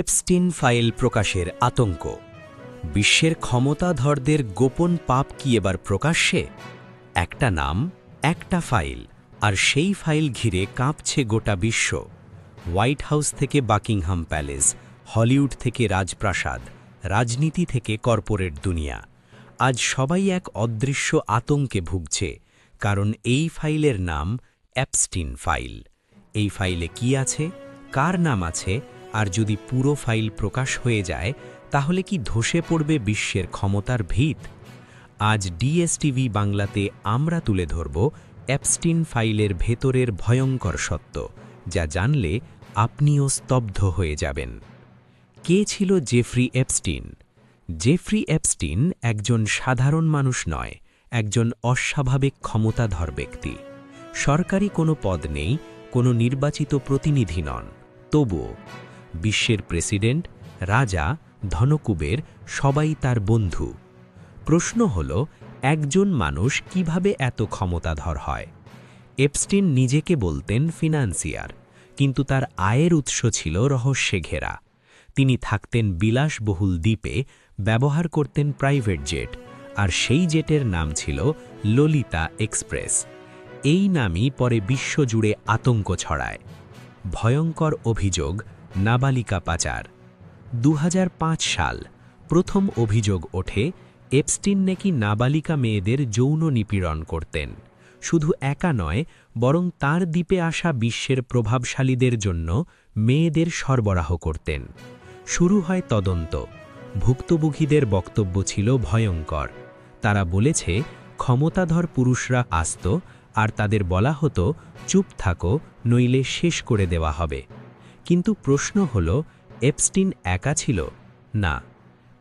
Epstein file প্রকাশের আতঙ্ক। বিশ্বের ক্ষমতাধরদের গোপন পাপ কি এবার প্রকাশ্যে? একটা নাম, একটা ফাইল, আর সেই ফাইল ঘিরে কাঁপছে গোটা বিশ্ব। হোয়াইট হাউস থেকে বাকিংহাম প্যালেস, হলিউড থেকে রাজপ্রাসাদ, রাজনীতি থেকে কর্পোরেট দুনিয়া। আজ সবাই এক অদৃশ্য আতঙ্কে ভুগছে, কারণ এই ফাইলের নাম অ্যাপস্টিন ফাইল। এই ফাইলে কি আছে? কার নাম আছে? আর যদি পুরো ফাইল প্রকাশ হয়ে যায়, তাহলে কি ধসে পড়বে বিশ্বের ক্ষমতার ভিত? আজ ডিএসটিভি বাংলাতে আমরা তুলে ধরব অ্যাপস্টিন ফাইলের ভেতরের ভয়ঙ্কর সত্য, যা জানলে আপনিও স্তব্ধ হয়ে যাবেন। কে ছিল জেফ্রি এপস্টিন জেফ্রি এপস্টিন একজন সাধারণ মানুষ নয়, একজন অস্বাভাবিক ক্ষমতাধর ব্যক্তি। সরকারি কোনো পদ নেই, কোনো নির্বাচিত প্রতিনিধি নন। তবুও বিশ্বের প্রেসিডেন্ট, রাজা, ধনকুবের সবাই তার বন্ধু। প্রশ্ন হল, একজন মানুষ কীভাবে এত ক্ষমতাধর হয়? এপস্টিন নিজেকে বলতেন ফিনান্সিয়ার, কিন্তু তার আয়ের উৎস ছিল রহস্যে ঘেরা। তিনি থাকতেন বিলাসবহুল দ্বীপে, ব্যবহার করতেন প্রাইভেট জেট, আর সেই জেটের নাম ছিল ললিতা এক্সপ্রেস। এই নামই পরে বিশ্বজুড়ে আতঙ্ক ছড়ায়। ভয়ঙ্কর অভিযোগ নাবালিকা পাচার। দু হাজার পাঁচ সাল প্রথম অভিযোগ ওঠে, এপস্টিন নাকি নাবালিকা মেয়েদের যৌন নিপীড়ন করতেন। শুধু একা নয়, বরং তার দ্বীপে আসা বিশ্বের প্রভাবশালীদের জন্য মেয়েদের সরবরাহ করতেন। শুরু হয় তদন্ত। ভুক্তভোগীদের বক্তব্য ছিল ভয়ঙ্কর। তারা বলেছে, ক্ষমতাধর পুরুষরা আসত, আর তাদের বলা হতো, চুপ থাকো, নইলে শেষ করে দেওয়া হবে। কিন্তু প্রশ্ন হল, এপস্টিন একা ছিল? না,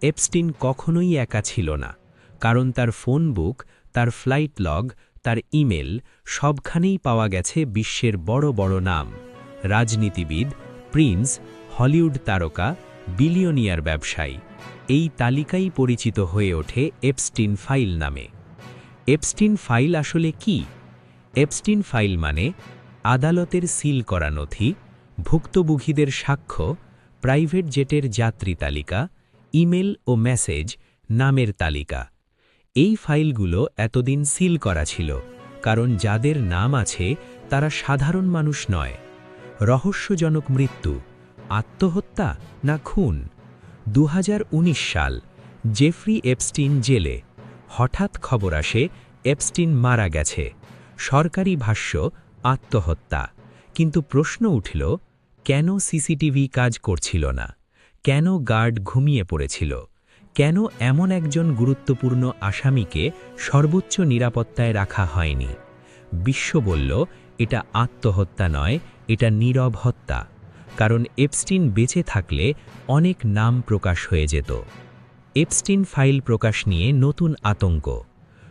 এপস্টিন কখনোই একা ছিল না, কারণ তার ফোন বুক, তার ফ্লাইট লগ, তার ইমেল সবখানেই পাওয়া গেছে বিশ্বের বড় বড় নাম। রাজনীতিবিদ, প্রিন্স, হলিউড তারকা, বিলিয়নিয়ার ব্যবসায়ী, এই তালিকাই পরিচিত হয়ে ওঠে এপস্টিন ফাইল নামে। এপস্টিন ফাইল আসলে কি? এপস্টিন ফাইল মানে আদালতের সিল করা নথি ভুক্তভোগীদের সাক্ষ্য, প্রাইভেট জেটের যাত্রী তালিকা, ইমেল ও মেসেজ, নামের তালিকা। এই ফাইলগুলো এতদিন সিল করা ছিল, কারণ যাদের নাম আছে, তারা সাধারণ মানুষ নয়। রহস্যজনক মৃত্যু, আত্মহত্যা না খুন? দু হাজার উনিশ সাল, জেফ্রি এপস্টিন জেলে। হঠাৎ খবর আসে, এপস্টিন মারা গেছে। সরকারি ভাষ্য, আত্মহত্যা। কিন্তু প্রশ্ন উঠল, কেন সিসিটিভি কাজ করছিল না? কেন গার্ড ঘুমিয়ে পড়েছিল? কেন এমন একজন গুরুত্বপূর্ণ আসামিকে সর্বোচ্চ নিরাপত্তায় রাখা হয়নি? বিশ্ব বলল, এটা আত্মহত্যা নয়, এটা নীরব হত্যা। কারণ এপস্টিন বেঁচে থাকলে অনেক নাম প্রকাশ হয়ে যেত। এপস্টিন ফাইল প্রকাশ নিয়ে নতুন আতঙ্ক।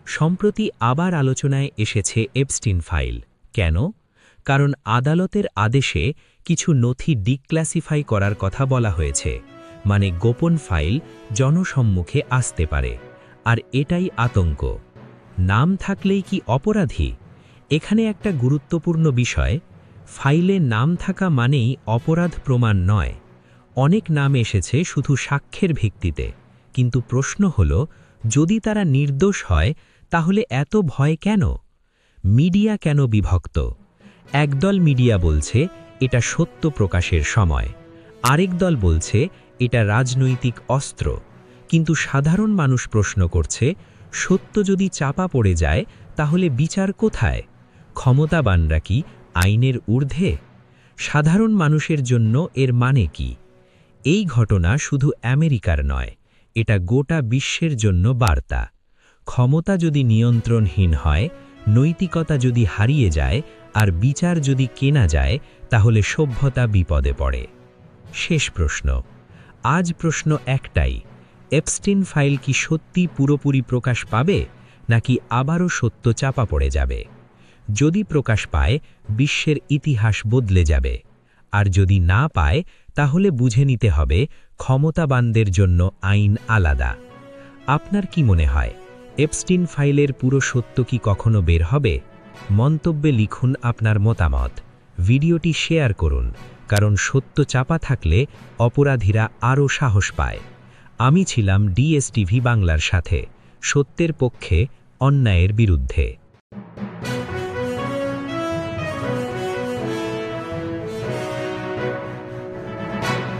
সম্প্রতি আবার আলোচনায় এসেছে এপস্টিন ফাইল। কেন? কারণ আদালতের আদেশে কিছু নথি ডিক্লাসিফাই করার কথা বলা হয়েছে মানে গোপন ফাইল জনসম্মুখে আসতে পারে, আর এটাই আতঙ্ক। নাম থাকলেই কি অপরাধী? এখানে একটা গুরুত্বপূর্ণ বিষয়, ফাইলে নাম থাকা মানেই অপরাধ প্রমাণ নয়। অনেক নাম এসেছে শুধু সাক্ষ্যের ভিত্তিতে, কিন্তু প্রশ্ন হল, যদি তারা নির্দোষ হয়, তাহলে এত ভয় কেন? মিডিয়া কেন বিভক্ত? একদল মিডিয়া বলছে এটা সত্য প্রকাশের সময়। আরেক দল বলছে এটা রাজনৈতিক অস্ত্র। কিন্তু সাধারণ মানুষ প্রশ্ন করছে, সত্য যদি চাপা পড়ে যায়, তাহলে বিচার কোথায়? ক্ষমতাবানরা কি আইনের ঊর্ধ্বে? সাধারণ মানুষের জন্য এর মানে কি? এই ঘটনা শুধু আমেরিকার নয়, এটা গোটা বিশ্বের জন্য বার্তা। ক্ষমতা যদি নিয়ন্ত্রণহীন হয়, নৈতিকতা যদি হারিয়ে যায় আর বিচার যদি কেনা যায়, তাহলে সভ্যতা বিপদে পড়ে। শেষ প্রশ্ন। আজ প্রশ্ন একটাই, এপস্টিন ফাইল কি সত্যি পুরোপুরি প্রকাশ পাবে, নাকি আবারও সত্য চাপা পড়ে যাবে? যদি প্রকাশ পায়, বিশ্বের ইতিহাস বদলে যাবে। আর যদি না পায়, তাহলে বুঝে নিতে হবে, ক্ষমতাবানদের জন্য আইন আলাদা। আপনার কি মনে হয়, এপস্টিন ফাইলের পুরো সত্য কি কখনো বের হবে? মন্তব্যে লিখুন আপনার মতামত। ভিডিওটি শেয়ার করুন, কারণ সত্য চাপা থাকলে অপরাধীরা আরও সাহস পায়। আমি ছিলাম ডিএসটিভি বাংলার সাথে, সত্যের পক্ষে অন্যায়ের বিরুদ্ধে।